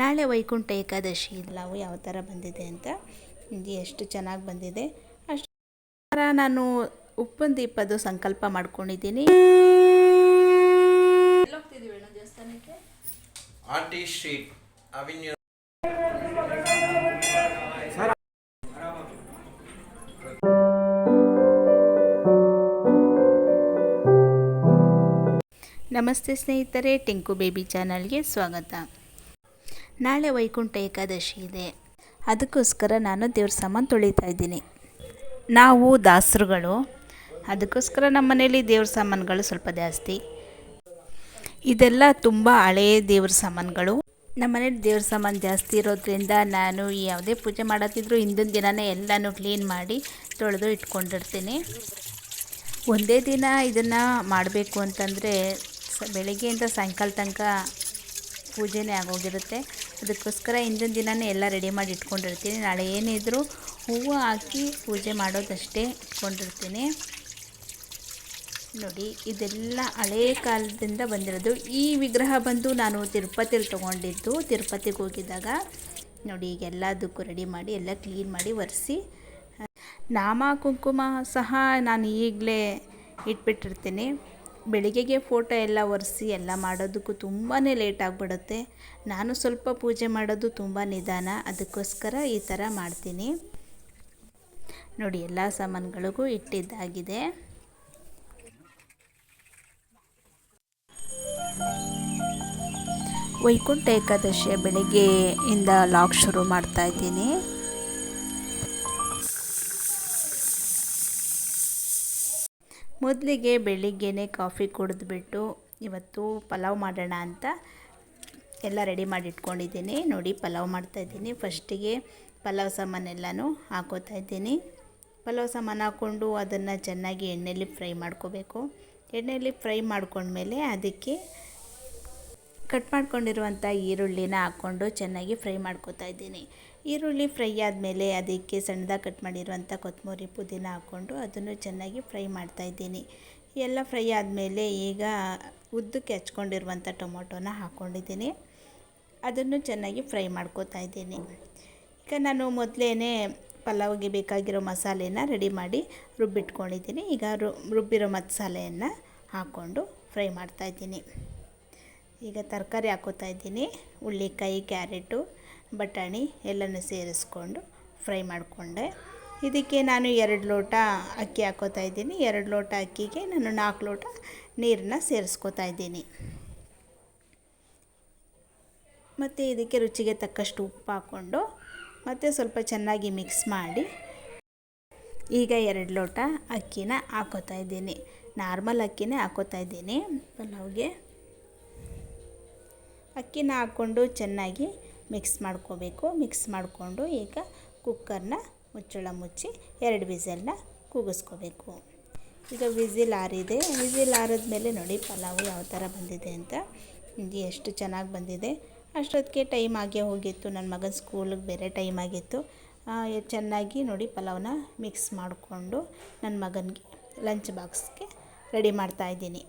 ನಾಳೆ ವೈಕುಂಠ ಏಕಾದಶಿ ನಾವು ಯಾವ ಥರ ಬಂದಿದೆ ಅಂತ ಇದು ಎಷ್ಟು ಚೆನ್ನಾಗಿ ಬಂದಿದೆ. ಅಷ್ಟು ಥರ ನಾನು ಉಪ್ಪಿನ ದೀಪದ್ದು ಸಂಕಲ್ಪ ಮಾಡ್ಕೊಂಡಿದ್ದೀನಿ. ನಮಸ್ತೆ ಸ್ನೇಹಿತರೆ ಟಿಂಕು ಬೇಬಿ ಚಾನಲ್ಗೆ ಸ್ವಾಗತ. ನಾಳೆ ವೈಕುಂಠ ಏಕಾದಶಿ ಇದೆ. ಅದಕ್ಕೋಸ್ಕರ ನಾನು ದೇವ್ರ ಸಾಮಾನು ತೊಳಿತಾ ಇದ್ದೀನಿ. ನಾವು ದಾಸರುಗಳು, ಅದಕ್ಕೋಸ್ಕರ ನಮ್ಮ ಮನೇಲಿ ದೇವ್ರ ಸಾಮಾನುಗಳು ಸ್ವಲ್ಪ ಜಾಸ್ತಿ. ಇದೆಲ್ಲ ತುಂಬ ಹಳೆಯ ದೇವ್ರ ಸಾಮಾನುಗಳು. ನಮ್ಮ ಮನೇಲಿ ದೇವ್ರ ಸಾಮಾನು ಜಾಸ್ತಿ ಇರೋದ್ರಿಂದ ನಾನು ಯಾವುದೇ ಪೂಜೆ ಮಾಡತ್ತಿದ್ರು ಹಿಂದಿನ ದಿನವೇ ಎಲ್ಲನೂ ಕ್ಲೀನ್ ಮಾಡಿ ತೊಳೆದು ಇಟ್ಕೊಂಡಿರ್ತೀನಿ. ಒಂದೇ ದಿನ ಇದನ್ನು ಮಾಡಬೇಕು ಅಂತಂದರೆ ಸ ಬೆಳಗ್ಗೆಯಿಂದ ಸಾಯಂಕಾಲ ತನಕ ಪೂಜೆನೇ ಆಗೋಗಿರುತ್ತೆ. ಅದಕ್ಕೋಸ್ಕರ ಹಿಂದಿನ ದಿನವೇ ಎಲ್ಲ ರೆಡಿ ಮಾಡಿ ಇಟ್ಕೊಂಡಿರ್ತೀನಿ. ನಾಳೆ ಏನಿದ್ರು ಹೂವು ಹಾಕಿ ಪೂಜೆ ಮಾಡೋದಷ್ಟೇ ಇಟ್ಕೊಂಡಿರ್ತೀನಿ. ನೋಡಿ, ಇದೆಲ್ಲ ಹಳೇ ಕಾಲದಿಂದ ಬಂದಿರೋದು. ಈ ವಿಗ್ರಹ ಬಂದು ನಾನು ತಿರುಪತಿಲಿ ತೊಗೊಂಡಿದ್ದು. ತಿರುಪತಿಗೆ ಹೋಗಿದ್ದಾಗ ನೋಡಿ, ಈಗ ಎಲ್ಲದಕ್ಕೂ ರೆಡಿ ಮಾಡಿ, ಎಲ್ಲ ಕ್ಲೀನ್ ಮಾಡಿ ಒರೆಸಿ, ನಾಮ ಕುಂಕುಮ ಸಹ ನಾನು ಈಗಲೇ ಇಟ್ಬಿಟ್ಟಿರ್ತೀನಿ. ಬೆಳಿಗ್ಗೆಗೆ ಫೋಟೋ ಎಲ್ಲ ಒರೆಸಿ, ಎಲ್ಲ ಮಾಡೋದಕ್ಕೂ ತುಂಬಾ ಲೇಟ್ ಆಗಿಬಿಡುತ್ತೆ. ನಾನು ಸ್ವಲ್ಪ ಪೂಜೆ ಮಾಡೋದು ತುಂಬ ನಿಧಾನ. ಅದಕ್ಕೋಸ್ಕರ ಈ ಥರ ಮಾಡ್ತೀನಿ. ನೋಡಿ, ಎಲ್ಲ ಸಾಮಾನುಗಳಿಗೂ ಇಟ್ಟಿದ್ದಾಗಿದೆ. ವೈಕುಂಠ ಏಕಾದಶಿಯ ಬೆಳಗ್ಗೆಯಿಂದ ಲಾಗ್ ಶುರು ಮಾಡ್ತಾ ಇದ್ದೀನಿ. ಮೊದಲಿಗೆ ಬೆಳಿಗ್ಗೆನೇ ಕಾಫಿ ಕುಡಿದ್ಬಿಟ್ಟು ಇವತ್ತು ಪಲಾವ್ ಮಾಡೋಣ ಅಂತ ಎಲ್ಲ ರೆಡಿ ಮಾಡಿ ಇಟ್ಕೊಂಡಿದ್ದೀನಿ ನೋಡಿ ಪಲಾವ್ ಮಾಡ್ತಾಯಿದ್ದೀನಿ ಫಸ್ಟಿಗೆ ಪಲಾವ್ ಸಾಮಾನೆಲ್ಲನೂ ಹಾಕೋತಾ ಇದ್ದೀನಿ. ಪಲಾವ್ ಸಾಮಾನು ಹಾಕ್ಕೊಂಡು ಅದನ್ನು ಚೆನ್ನಾಗಿ ಎಣ್ಣೆಯಲ್ಲಿ ಫ್ರೈ ಮಾಡ್ಕೋಬೇಕು. ಎಣ್ಣೆಯಲ್ಲಿ ಫ್ರೈ ಮಾಡ್ಕೊಂಡ್ಮೇಲೆ ಅದಕ್ಕೆ ಕಟ್ ಮಾಡ್ಕೊಂಡಿರುವಂಥ ಈರುಳ್ಳಿನ ಹಾಕ್ಕೊಂಡು ಚೆನ್ನಾಗಿ ಫ್ರೈ ಮಾಡ್ಕೋತಾ ಇದ್ದೀನಿ. ಈರುಳ್ಳಿ ಫ್ರೈ ಆದಮೇಲೆ ಅದಕ್ಕೆ ಸಣ್ಣದಾಗಿ ಕಟ್ ಮಾಡಿರುವಂಥ ಕೊತ್ತಂಬರಿ ಪುದೀನ ಹಾಕ್ಕೊಂಡು ಅದನ್ನು ಚೆನ್ನಾಗಿ ಫ್ರೈ ಮಾಡ್ತಾಯಿದ್ದೀನಿ ಎಲ್ಲ ಫ್ರೈ ಆದಮೇಲೆ ಈಗ ಉದ್ದಕ್ಕೆ ಹಚ್ಕೊಂಡಿರುವಂಥ ಟೊಮೊಟೊನ ಹಾಕ್ಕೊಂಡಿದ್ದೀನಿ. ಅದನ್ನು ಚೆನ್ನಾಗಿ ಫ್ರೈ ಮಾಡ್ಕೋತಾ ಇದ್ದೀನಿ. ಈಗ ನಾನು ಮೊದಲೇ ಪಲಾವ್ಗೆ ಬೇಕಾಗಿರೋ ಮಸಾಲೆನ ರೆಡಿ ಮಾಡಿ ರುಬ್ಬಿಟ್ಕೊಂಡಿದ್ದೀನಿ. ಈಗ ರುಬ್ಬಿರೋ ಮಸಾಲೆಯನ್ನು ಹಾಕ್ಕೊಂಡು ಫ್ರೈ ಮಾಡ್ತಾಯಿದ್ದೀನಿ ಈಗ ತರಕಾರಿ ಹಾಕೋತಾ ಇದ್ದೀನಿ. ಹುಳ್ಳಿಕಾಯಿ, ಕ್ಯಾರೆಟು ಬಟಾಣಿ ಎಲ್ಲನೂ ಸೇರಿಸ್ಕೊಂಡು ಫ್ರೈ ಮಾಡಿಕೊಂಡೆ. ಇದಕ್ಕೆ ನಾನು ಎರಡು ಲೋಟ ಅಕ್ಕಿ ಹಾಕೋತಾ ಇದ್ದೀನಿ. ಎರಡು ಲೋಟ ಅಕ್ಕಿಗೆ ನಾನು ನಾಲ್ಕು ಲೋಟ ನೀರನ್ನ ಸೇರಿಸ್ಕೋತಾ ಇದ್ದೀನಿ. ಮತ್ತು ಇದಕ್ಕೆ ರುಚಿಗೆ ತಕ್ಕಷ್ಟು ಉಪ್ಪು ಹಾಕ್ಕೊಂಡು ಮತ್ತು ಸ್ವಲ್ಪ ಚೆನ್ನಾಗಿ ಮಿಕ್ಸ್ ಮಾಡಿ ಈಗ ಎರಡು ಲೋಟ ಅಕ್ಕಿನ ಹಾಕೋತಾ ಇದ್ದೀನಿ. ನಾರ್ಮಲ್ ಅಕ್ಕಿನೇ ಹಾಕೋತಾ ಇದ್ದೀನಿ ಪಲಾವ್ಗೆ. ಅಕ್ಕಿನ ಹಾಕ್ಕೊಂಡು ಚೆನ್ನಾಗಿ ಮಿಕ್ಸ್ ಮಾಡ್ಕೋಬೇಕು. ಮಿಕ್ಸ್ ಮಾಡಿಕೊಂಡು ಈಗ ಕುಕ್ಕರ್ನ ಮುಚ್ಚಳ ಮುಚ್ಚಿ ಎರಡು ವಿಸಿಲ್ನ ಕೂಗಿಸ್ಕೋಬೇಕು. ಈಗ ವಿಸಿಲ್ ಆರಿದೆ. ವಿಸಿಲ್ ಆರಿದ್ಮೇಲೆ ನೋಡಿ ಪಲಾವು ಯಾವ ಥರ ಬಂದಿದೆ ಅಂತ. ಎಷ್ಟು ಚೆನ್ನಾಗಿ ಬಂದಿದೆ. ಅಷ್ಟೊತ್ತಿಗೆ ಟೈಮ್ ಆಗೇ ಹೋಗಿತ್ತು. ನನ್ನ ಮಗನ ಸ್ಕೂಲಿಗೆ ಬೇರೆ ಟೈಮ್ ಆಗಿತ್ತು. ಚೆನ್ನಾಗಿ ನೋಡಿ ಪಲಾವ್ನ ಮಿಕ್ಸ್ ಮಾಡಿಕೊಂಡು ನನ್ನ ಮಗನಿಗೆ ಲಂಚ್ ಬಾಕ್ಸ್ಗೆ ರೆಡಿ ಮಾಡ್ತಾಯಿದ್ದೀನಿ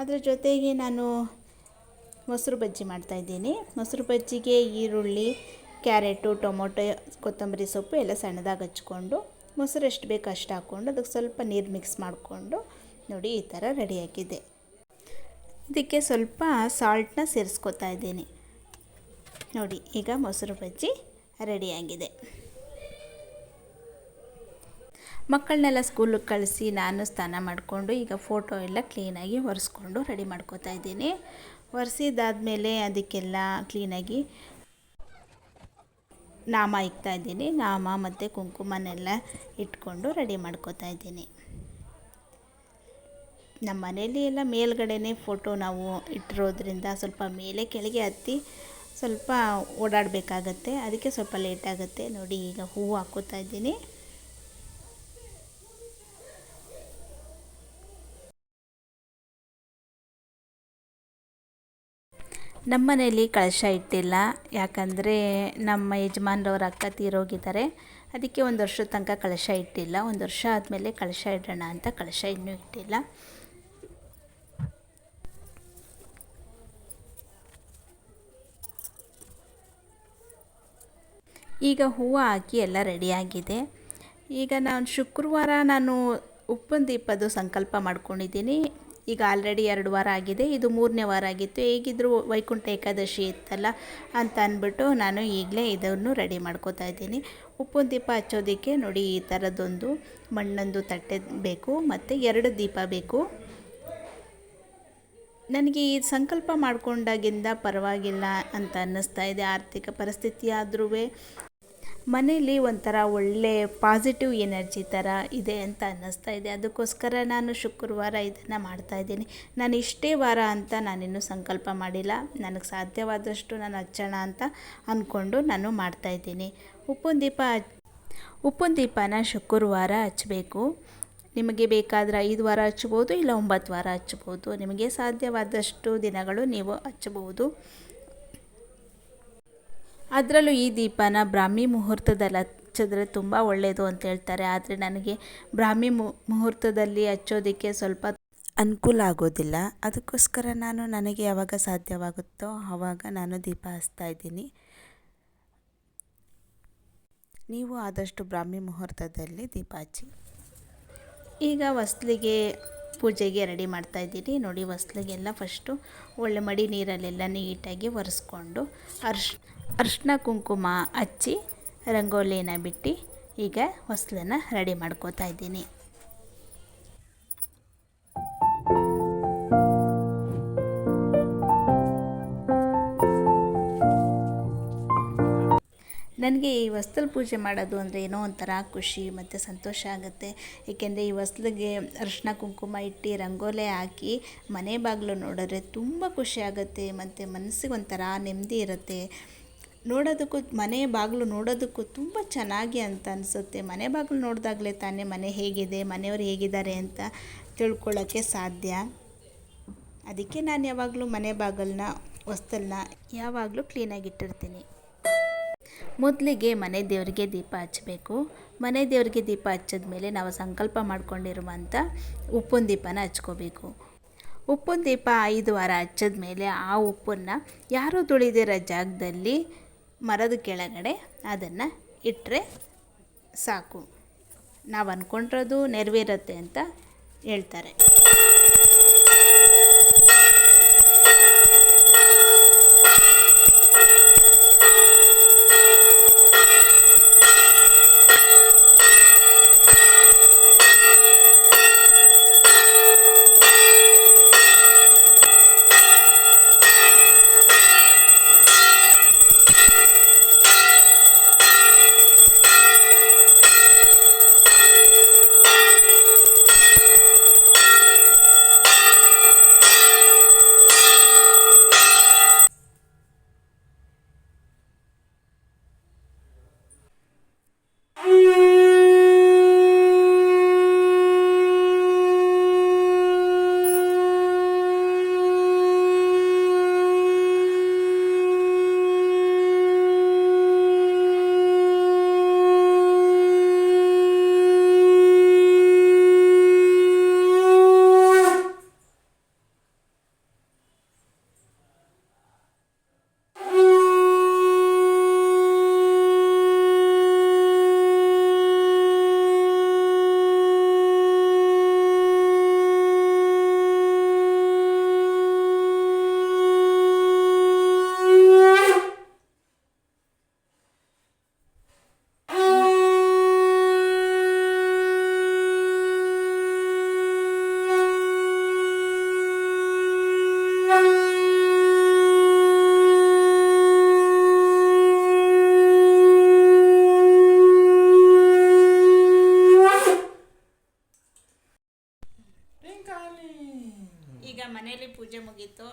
ಅದರ ಜೊತೆಗೆ ನಾನು ಮೊಸರು ಬಜ್ಜಿ ಮಾಡ್ತಾಯಿದ್ದೀನಿ ಮೊಸರು ಬಜ್ಜಿಗೆ ಈರುಳ್ಳಿ, ಕ್ಯಾರೆಟು, ಟೊಮೊಟೊ, ಕೊತ್ತಂಬರಿ ಸೊಪ್ಪು ಎಲ್ಲ ಸಣ್ಣದಾಗಿ ಹಚ್ಕೊಂಡು ಮೊಸರು ಎಷ್ಟು ಬೇಕು ಅಷ್ಟು ಹಾಕ್ಕೊಂಡು ಅದಕ್ಕೆ ಸ್ವಲ್ಪ ನೀರು ಮಿಕ್ಸ್ ಮಾಡಿಕೊಂಡು ನೋಡಿ ಈ ಥರ ರೆಡಿ ಆಗಿದೆ. ಇದಕ್ಕೆ ಸ್ವಲ್ಪ ಸಾಲ್ಟನ್ನ ಸೇರಿಸ್ಕೊತಾ ಇದ್ದೀನಿ. ನೋಡಿ, ಈಗ ಮೊಸರು ಬಜ್ಜಿ ರೆಡಿಯಾಗಿದೆ ಮಕ್ಕಳನ್ನೆಲ್ಲ ಸ್ಕೂಲಿಗೆ ಕಳಿಸಿ ನಾನು ಸ್ನಾನ ಮಾಡಿಕೊಂಡು ಈಗ ಫೋಟೋ ಎಲ್ಲ ಕ್ಲೀನಾಗಿ ಒರೆಸ್ಕೊಂಡು ರೆಡಿ ಮಾಡ್ಕೋತಾ ಇದ್ದೀನಿ. ಒರೆಸಿದಾದ್ಮೇಲೆ ಅದಕ್ಕೆಲ್ಲ ಕ್ಲೀನಾಗಿ ನಾಮ ಇಕ್ತಾ ಇದ್ದೀನಿ. ನಾಮ ಮತ್ತು ಕುಂಕುಮನೆಲ್ಲ ಇಟ್ಕೊಂಡು ರೆಡಿ ಮಾಡ್ಕೋತಾ ಇದ್ದೀನಿ. ನಮ್ಮ ಮನೇಲಿ ಎಲ್ಲ ಮೇಲ್ಗಡೆನೇ ಫೋಟೋ ನಾವು ಇಟ್ಟಿರೋದ್ರಿಂದ ಸ್ವಲ್ಪ ಮೇಲೆ ಕೆಳಗೆ ಹತ್ತಿ ಸ್ವಲ್ಪ ಓಡಾಡಬೇಕಾಗತ್ತೆ. ಅದಕ್ಕೆ ಸ್ವಲ್ಪ ಲೇಟ್ ಆಗುತ್ತೆ. ನೋಡಿ ಈಗ ಹೂವು ಹಾಕೋತಾ ಇದ್ದೀನಿ. ನಮ್ಮ ಮನೇಲಿ ಕಳಶ ಇಟ್ಟಿಲ್ಲ. ಯಾಕಂದರೆ ನಮ್ಮ ಯಜಮಾನ್ರವ್ರ ಅಕ್ಕ ತೀರೋಗಿದ್ದಾರೆ. ಅದಕ್ಕೆ ಒಂದು ವರ್ಷದ ತನಕ ಕಳಶ ಇಟ್ಟಿಲ್ಲ. ಒಂದು ವರ್ಷ ಆದಮೇಲೆ ಕಳಶ ಇಡೋಣ ಅಂತ ಕಳಶ ಇನ್ನೂ ಇಟ್ಟಿಲ್ಲ. ಈಗ ಹೂವು ಹಾಕಿ ಎಲ್ಲ ರೆಡಿಯಾಗಿದೆ ಈಗ ನಾನು ಶುಕ್ರವಾರ ನಾನು ಉಪ್ಪಿನ ದೀಪದ ಸಂಕಲ್ಪ ಮಾಡ್ಕೊಂಡಿದ್ದೀನಿ. ಈಗ ಆಲ್ರೆಡಿ ಎರಡು ವಾರ ಆಗಿದೆ. ಇದು ಮೂರನೇ ವಾರ ಆಗಿತ್ತು. ಹೇಗಿದ್ದರೂ ವೈಕುಂಠ ಏಕಾದಶಿ ಇತ್ತಲ್ಲ ಅಂತ ಅಂದ್ಬಿಟ್ಟು ನಾನು ಈಗಲೇ ಇದನ್ನು ರೆಡಿ ಮಾಡ್ಕೋತಾ ಇದ್ದೀನಿ. ಉಪ್ಪು ದೀಪ ಹಚ್ಚೋದಕ್ಕೆ ನೋಡಿ ಈ ಥರದ್ದೊಂದು ಮಣ್ಣೊಂದು ತಟ್ಟೆ ಬೇಕು ಮತ್ತು ಎರಡು ದೀಪ ಬೇಕು. ನನಗೆ ಈ ಸಂಕಲ್ಪ ಮಾಡಿಕೊಂಡಾಗಿಂದ ಪರವಾಗಿಲ್ಲ ಅಂತ ಅನ್ನಿಸ್ತಾ ಇದೆ. ಆರ್ಥಿಕ ಪರಿಸ್ಥಿತಿ ಆದ್ರೂ ಮನೇಲಿ ಒಂಥರ ಒಳ್ಳೆ ಪಾಸಿಟಿವ್ ಎನರ್ಜಿ ಥರ ಇದೆ ಅಂತ ಅನ್ನಿಸ್ತಾ ಇದೆ. ಅದಕ್ಕೋಸ್ಕರ ನಾನು ಶುಕ್ರವಾರ ಇದನ್ನು ಮಾಡ್ತಾಯಿದ್ದೀನಿ ನಾನು ಇಷ್ಟೇ ವಾರ ಅಂತ ನಾನಿನ್ನೂ ಸಂಕಲ್ಪ ಮಾಡಿಲ್ಲ. ನನಗೆ ಸಾಧ್ಯವಾದಷ್ಟು ನಾನು ಹಚ್ಚೋಣ ಅಂತ ಅಂದ್ಕೊಂಡು ನಾನು ಮಾಡ್ತಾಯಿದ್ದೀನಿ ಉಪ್ಪಿನ ದೀಪ ಉಪ್ಪಿನ ದೀಪನ ಶುಕ್ರವಾರ ಹಚ್ಚಬೇಕು ನಿಮಗೆ ಬೇಕಾದರೆ ಐದು ವಾರ ಹಚ್ಬೋದು ಇಲ್ಲ ಒಂಬತ್ತು ವಾರ ಹಚ್ಬೋದು. ನಿಮಗೆ ಸಾಧ್ಯವಾದಷ್ಟು ದಿನಗಳು ನೀವು ಹಚ್ಚಬಹುದು ಅದರಲ್ಲೂ ಈ ದೀಪನ ಬ್ರಾಹ್ಮಿ ಮುಹೂರ್ತದಲ್ಲಿ ಹಚ್ಚಿದ್ರೆ ತುಂಬ ಒಳ್ಳೆಯದು ಅಂತ ಹೇಳ್ತಾರೆ. ಆದರೆ ನನಗೆ ಬ್ರಾಹ್ಮಿ ಮುಹೂರ್ತದಲ್ಲಿ ಹಚ್ಚೋದಕ್ಕೆ ಸ್ವಲ್ಪ ಅನುಕೂಲ ಆಗೋದಿಲ್ಲ. ಅದಕ್ಕೋಸ್ಕರ ನಾನು ನನಗೆ ಯಾವಾಗ ಸಾಧ್ಯವಾಗುತ್ತೋ ಆವಾಗ ನಾನು ದೀಪ ಹಚ್ತಾ ಇದ್ದೀನಿ. ನೀವು ಆದಷ್ಟು ಬ್ರಾಹ್ಮಿ ಮುಹೂರ್ತದಲ್ಲಿ ದೀಪ ಹಚ್ಚಿ. ಈಗ ಹೊಸ್ಲಿಗೆ ಪೂಜೆಗೆ ರೆಡಿ ಮಾಡ್ತಾ ಇದ್ದೀನಿ. ನೋಡಿ, ಹೊಸ್ಲಿಗೆಲ್ಲ ಫಸ್ಟು ಒಳ್ಳೆ ಮಡಿ ನೀರಲ್ಲೆಲ್ಲ ನೀಟಾಗಿ ಒರೆಸ್ಕೊಂಡು ಅರ್ಶ್ ಅರ್ಶಿನ ಕುಂಕುಮ ಹಚ್ಚಿ ರಂಗೋಲಿನ ಬಿಟ್ಟು ಈಗ ಹೊಸಲನ್ನು ರೆಡಿ ಮಾಡ್ಕೋತಾ ಇದ್ದೀನಿ. ನನಗೆ ಈ ಹೊಸ್ದಲ್ ಪೂಜೆ ಮಾಡೋದು ಅಂದರೆ ಏನೋ ಒಂಥರ ಖುಷಿ ಮತ್ತು ಸಂತೋಷ ಆಗುತ್ತೆ. ಏಕೆಂದರೆ ಈ ಹೊಸ್ಲಿಗೆ ಅರಿಶಿನ ಕುಂಕುಮ ಇಟ್ಟು ರಂಗೋಲೆ ಹಾಕಿ ಮನೆ ಬಾಗಿಲು ನೋಡಿದ್ರೆ ತುಂಬ ಖುಷಿ ಆಗುತ್ತೆ ಮತ್ತು ಮನಸ್ಸಿಗೆ ಒಂಥರ ನೆಮ್ಮದಿ ಇರುತ್ತೆ. ನೋಡೋದಕ್ಕೂ, ಮನೆ ಬಾಗಿಲು ನೋಡೋದಕ್ಕೂ ತುಂಬ ಚೆನ್ನಾಗಿ ಅಂತ ಅನಿಸುತ್ತೆ. ಮನೆ ಬಾಗಿಲು ನೋಡಿದಾಗಲೇ ತಾನೇ ಮನೆ ಹೇಗಿದೆ, ಮನೆಯವರು ಹೇಗಿದ್ದಾರೆ ಅಂತ ತಿಳ್ಕೊಳ್ಳೋಕ್ಕೆ ಸಾಧ್ಯ. ಅದಕ್ಕೆ ನಾನು ಯಾವಾಗಲೂ ಮನೆ ಬಾಗಿಲನ್ನ ಹೊಸ್ತಲನ್ನ ಯಾವಾಗಲೂ ಕ್ಲೀನಾಗಿ ಇಟ್ಟಿರ್ತೀನಿ. ಮೊದಲಿಗೆ ಮನೆ ದೇವರಿಗೆ ದೀಪ ಹಚ್ಚಬೇಕು. ಮನೆ ದೇವರಿಗೆ ದೀಪ ಹಚ್ಚಿದ ಮೇಲೆ ನಾವು ಸಂಕಲ್ಪ ಮಾಡ್ಕೊಂಡಿರುವಂಥ ಉಪ್ಪಿನ ದೀಪನ ಹಚ್ಕೋಬೇಕು. ಉಪ್ಪಿನ ದೀಪ ಐದು ವಾರ ಹಚ್ಚಿದ ಮೇಲೆ ಆ ಉಪ್ಪನ್ನು ಯಾರೂ ತುಳಿದಿರೋ ಜಾಗದಲ್ಲಿ ಮರದ ಕೆಳಗಡೆ ಅದನ್ನು ಇಟ್ಟರೆ ಸಾಕು. ನಾವು ಅಂದ್ಕೊಂಡಿರೋದು ನೆರವೇರುತ್ತೆ ಅಂತ ಹೇಳ್ತಾರೆ. ಪೂಜೆ ಮುಗೀತು.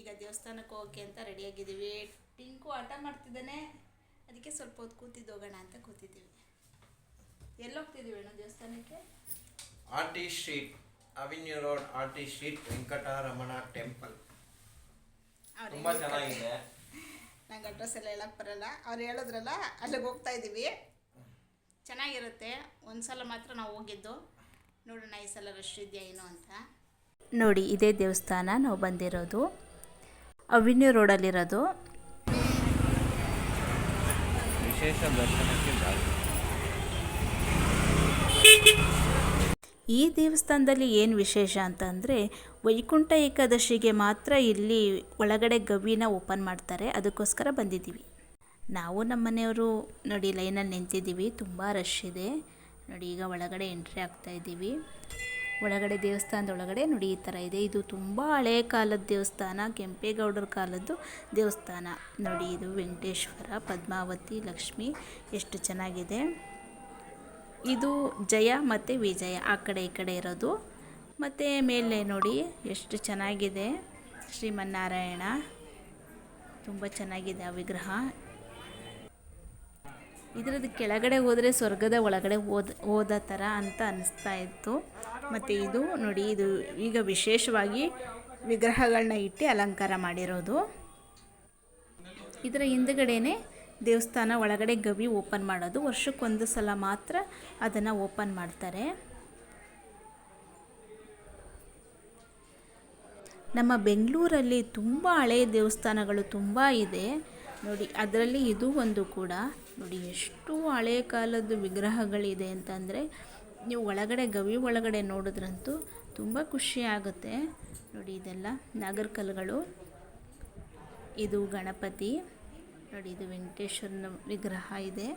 ಈಗ ದೇವಸ್ಥಾನಕ್ಕೆ ಹೋಗಿ ಅಂತ ರೆಡಿಯಾಗಿದ್ದೀವಿ. ಟಿಂಕು ಆಟ ಮಾಡ್ತಿದ್ದಾನೆ. ಅದಕ್ಕೆ ಸ್ವಲ್ಪ ಹೊತ್ತು ಕೂತಿದ್ದು ಹೋಗೋಣ ಅಂತ ಕೂತಿದ್ದೀವಿ. ಎಲ್ಲಿ ಹೋಗ್ತಿದ್ದೀವಿ ಅಣ್ಣ ದೇವಸ್ಥಾನಕ್ಕೆ? R T street avenue road R T street Venkataramana temple. ತುಂಬ ತುಂಬಾ ಚೆನ್ನಾಗಿದೆ. ನಂಗೆ ಅಡ್ರೆಸ್ ಎಲ್ಲ ಹೇಳಕ್ಕೆ ಬರಲ್ಲ. ಅವ್ರು ಹೇಳಿದ್ರಲ್ಲ ಅಲ್ಲಿಗೆ ಹೋಗ್ತಾ ಇದ್ದೀವಿ. ಚೆನ್ನಾಗಿರುತ್ತೆ. ಒಂದು ಸಲ ಮಾತ್ರ ನಾವು ಹೋಗಿದ್ದು. ನೋಡೋಣ ಈ ಸಲ ರಶ್ ಇದೆಯಾ ಏನೋ ಅಂತ. ನೋಡಿ ಇದೇ ದೇವಸ್ಥಾನ ನಾವು ಬಂದಿರೋದು. ಅವಿನ್ಯೂ ರೋಡಲ್ಲಿರೋದು. ವಿಶೇಷ ಈ ದೇವಸ್ಥಾನದಲ್ಲಿ ಏನು ವಿಶೇಷ ಅಂತಂದರೆ ವೈಕುಂಠ ಏಕಾದಶಿಗೆ ಮಾತ್ರ ಇಲ್ಲಿ ಒಳಗಡೆ ಗವಿನ ಓಪನ್ ಮಾಡ್ತಾರೆ. ಅದಕ್ಕೋಸ್ಕರ ಬಂದಿದ್ದೀವಿ. ನಾವು ನಮ್ಮ ಮನೆಯವರು ನೋಡಿ ಲೈನಲ್ಲಿ ನಿಂತಿದ್ದೀವಿ. ತುಂಬ ರಶ್ ಇದೆ. ನೋಡಿ ಈಗ ಒಳಗಡೆ ಎಂಟ್ರಿ ಆಗ್ತಾ ಇದ್ದೀವಿ. ಒಳಗಡೆ ದೇವಸ್ಥಾನದ ಒಳಗಡೆ ನೋಡಿ ಈ ಥರ ಇದೆ. ಇದು ತುಂಬ ಹಳೆ ಕಾಲದ ದೇವಸ್ಥಾನ, ಕೆಂಪೇಗೌಡರ ಕಾಲದ್ದು ದೇವಸ್ಥಾನ. ನೋಡಿ, ಇದು ವೆಂಕಟೇಶ್ವರ, ಪದ್ಮಾವತಿ, ಲಕ್ಷ್ಮಿ, ಎಷ್ಟು ಚೆನ್ನಾಗಿದೆ. ಇದು ಜಯ ಮತ್ತು ವಿಜಯ, ಆ ಕಡೆ ಈ ಕಡೆ ಇರೋದು. ಮತ್ತು ಮೇಲೆ ನೋಡಿ, ಎಷ್ಟು ಚೆನ್ನಾಗಿದೆ. ಶ್ರೀಮನ್ನಾರಾಯಣ, ತುಂಬ ಚೆನ್ನಾಗಿದೆ ಆ ವಿಗ್ರಹ. ಇದರದ್ದು ಕೆಳಗಡೆ ಹೋದರೆ ಸ್ವರ್ಗದ ಒಳಗಡೆ ಹೋದ ಹೋದ ಥರ ಅಂತ ಅನ್ನಿಸ್ತಾ ಇತ್ತು. ಮತ್ತು ಇದು ನೋಡಿ, ಇದು ಈಗ ವಿಶೇಷವಾಗಿ ವಿಗ್ರಹಗಳನ್ನ ಇಟ್ಟು ಅಲಂಕಾರ ಮಾಡಿರೋದು. ಇದರ ಹಿಂದುಗಡೆನೇ ದೇವಸ್ಥಾನ, ಒಳಗಡೆ ಗವಿ ಓಪನ್ ಮಾಡೋದು. ವರ್ಷಕ್ಕೊಂದು ಸಲ ಮಾತ್ರ ಅದನ್ನು ಓಪನ್ ಮಾಡ್ತಾರೆ. ನಮ್ಮ ಬೆಂಗಳೂರಲ್ಲಿ ತುಂಬ ಹಳೆಯ ದೇವಸ್ಥಾನಗಳು ತುಂಬ ಇದೆ. ನೋಡಿ, ಅದರಲ್ಲಿ ಇದು ಒಂದು ಕೂಡ. ನೋಡಿ, ಎಷ್ಟು ಹಳೆಯ ಕಾಲದ ವಿಗ್ರಹಗಳಿದೆ ಅಂತಂದರೆ ನೀವು ಒಳಗಡೆ, ಗವಿ ಒಳಗಡೆ ನೋಡಿದ್ರಂತೂ ತುಂಬ ಖುಷಿ ಆಗುತ್ತೆ. ನೋಡಿ ಇದೆಲ್ಲ ನಾಗರ್ಕಲ್ಗಳು ಇದು ಗಣಪತಿ. ನೋಡಿ ಇದು ವೆಂಕಟೇಶ್ವರನ ವಿಗ್ರಹ ಇದೆ.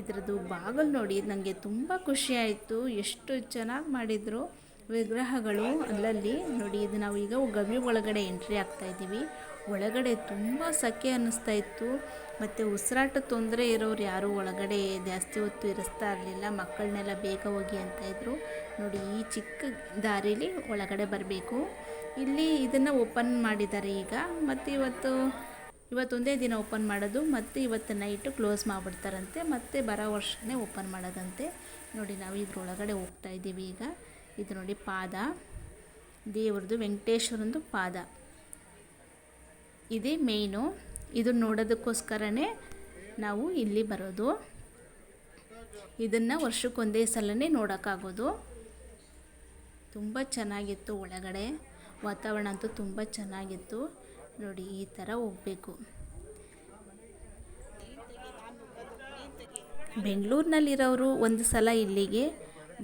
ಇದರದ್ದು ಬಾಗಲು ನೋಡಿ ನನಗೆ ತುಂಬ ಖುಷಿ ಆಯಿತು. ಎಷ್ಟು ಚೆನ್ನಾಗಿ ಮಾಡಿದರು ವಿಗ್ರಹಗಳು ಅಲ್ಲಲ್ಲಿ. ನೋಡಿ ಇದು ನಾವು ಈಗ ಗವಿ ಒಳಗಡೆ ಎಂಟ್ರಿ ಆಗ್ತಾ ಇದ್ದೀವಿ. ಒಳಗಡೆ ತುಂಬ ಸಖೆ ಅನ್ನಿಸ್ತಾ ಇತ್ತು. ಮತ್ತು ಉಸಿರಾಟ ತೊಂದರೆ ಇರೋರು ಯಾರೂ ಒಳಗಡೆ ಜಾಸ್ತಿ ಹೊತ್ತು ಇರಿಸ್ತಾ ಇರಲಿಲ್ಲ. ಮಕ್ಕಳನ್ನೆಲ್ಲ ಬೇಗ ಹೋಗಿ ಅಂತ ಇದ್ದರು ನೋಡಿ, ಈ ಚಿಕ್ಕ ದಾರೀಲಿ ಒಳಗಡೆ ಬರಬೇಕು. ಇಲ್ಲಿ ಇದನ್ನು ಓಪನ್ ಮಾಡಿದ್ದಾರೆ ಈಗ. ಮತ್ತು ಇವತ್ತು, ಇವತ್ತೊಂದೇ ದಿನ ಓಪನ್ ಮಾಡೋದು. ಮತ್ತು ಇವತ್ತು ನೈಟು ಕ್ಲೋಸ್ ಮಾಡಿಬಿಡ್ತಾರಂತೆ. ಮತ್ತೆ ಬರೋ ವರ್ಷನೇ ಓಪನ್ ಮಾಡೋದಂತೆ. ನೋಡಿ, ನಾವು ಇದ್ರೊಳಗಡೆ ಹೋಗ್ತಾ ಇದ್ದೀವಿ ಈಗ. ಇದು ನೋಡಿ ಪಾದ. ದೇವ್ರದ್ದು ವೆಂಕಟೇಶ್ವರಂದು ಪಾದ. ಇದೇ ಮೇಯ್ನು ಇದನ್ನು ನೋಡೋದಕ್ಕೋಸ್ಕರನೇ ನಾವು ಇಲ್ಲಿ ಬರೋದು. ಇದನ್ನು ವರ್ಷಕ್ಕೊಂದೇ ಸಲನೇ ನೋಡೋಕ್ಕಾಗೋದು. ತುಂಬ ಚೆನ್ನಾಗಿತ್ತು ಒಳಗಡೆ. ವಾತಾವರಣ ಅಂತೂ ತುಂಬ ಚೆನ್ನಾಗಿತ್ತು. ನೋಡಿ, ಈ ಥರ ಹೋಗಬೇಕು. ಬೆಂಗಳೂರಿನಲ್ಲಿರೋರು ಒಂದು ಸಲ ಇಲ್ಲಿಗೆ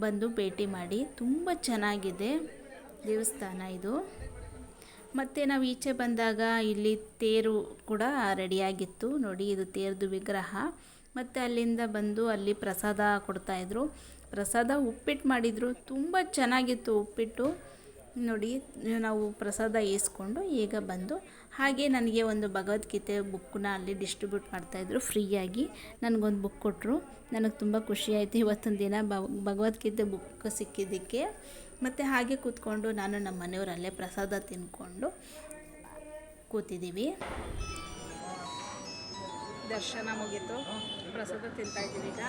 ಬಂದು ಭೇಟಿ ಮಾಡಿ. ತುಂಬ ಚೆನ್ನಾಗಿದೆ ದೇವಸ್ಥಾನ ಇದು. ಮತ್ತು ನಾವು ಈಚೆ ಬಂದಾಗ ಇಲ್ಲಿ ತೇರು ಕೂಡ ರೆಡಿಯಾಗಿತ್ತು. ನೋಡಿ, ಇದು ತೇರದು ವಿಗ್ರಹ. ಮತ್ತು ಅಲ್ಲಿಂದ ಬಂದು ಅಲ್ಲಿ ಪ್ರಸಾದ ಕೊಡ್ತಾಯಿದ್ರು ಪ್ರಸಾದ ಉಪ್ಪಿಟ್ಟು ಮಾಡಿದರು. ತುಂಬ ಚೆನ್ನಾಗಿತ್ತು ಉಪ್ಪಿಟ್ಟು. ನೋಡಿ, ನಾವು ಪ್ರಸಾದ ಈಸ್ಕೊಂಡು ಈಗ ಬಂದು ಹಾಗೆ ನನಗೆ ಒಂದು ಭಗವದ್ಗೀತೆ ಬುಕ್ಕನ್ನ ಅಲ್ಲಿ ಡಿಸ್ಟ್ರಿಬ್ಯೂಟ್ ಮಾಡ್ತಾಯಿದ್ರು ಫ್ರೀಯಾಗಿ. ನನಗೊಂದು ಬುಕ್ ಕೊಟ್ಟರು ನನಗೆ ತುಂಬ ಖುಷಿಯಾಯಿತು ಇವತ್ತೊಂದು ದಿನ. ಭಗವದ್ಗೀತೆ ಬುಕ್ ಸಿಕ್ಕಿದ್ದಕ್ಕೆ. ಮತ್ತು ಹಾಗೆ ಕೂತ್ಕೊಂಡು ನಾನು ನಮ್ಮ ಮನೆಯವರಲ್ಲೇ ಪ್ರಸಾದ ತಿಂದ್ಕೊಂಡು ಕೂತಿದ್ದೀವಿ. ದರ್ಶನ ಮುಗಿತು. ಪ್ರಸಾದ ತಿಂತಾ ಇದ್ದೀವಿ ಈಗ.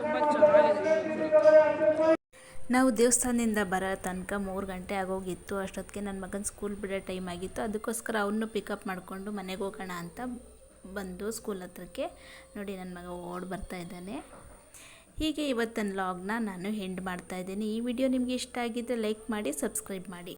ತುಂಬ ಚೆನ್ನಾಗಿದೆ. ನಾವು ದೇವಸ್ಥಾನದಿಂದ ಬರೋ ತನಕ ಮೂರು ಗಂಟೆ ಆಗೋಗಿತ್ತು. ಅಷ್ಟೊತ್ತಿಗೆ ನನ್ನ ಮಗನ ಸ್ಕೂಲ್ ಬಿಡೋ ಟೈಮ್ ಆಗಿತ್ತು. ಅದಕ್ಕೋಸ್ಕರ ಅವನು ಪಿಕಪ್ ಮಾಡಿಕೊಂಡು ಮನೆಗೆ ಹೋಗೋಣ ಅಂತ ಬಂದು ಸ್ಕೂಲ್ ಹತ್ರಕ್ಕೆ ನೋಡಿ ನನ್ನ ಮಗ ಓಡಿ ಬರ್ತಾ ಇದ್ದಾನೆ. ಹೀಗೆ ಇವತ್ತಿನ ಲಾಗ್ನ ನಾನು ಹೆಂಡ್ ಮಾಡ್ತಾ ಇದ್ದೀನಿ. ಈ ವಿಡಿಯೋ ನಿಮಗೆ ಇಷ್ಟ ಆಗಿದ್ದರೆ ಲೈಕ್ ಮಾಡಿ ಸಬ್ಸ್ಕ್ರೈಬ್ ಮಾಡಿ.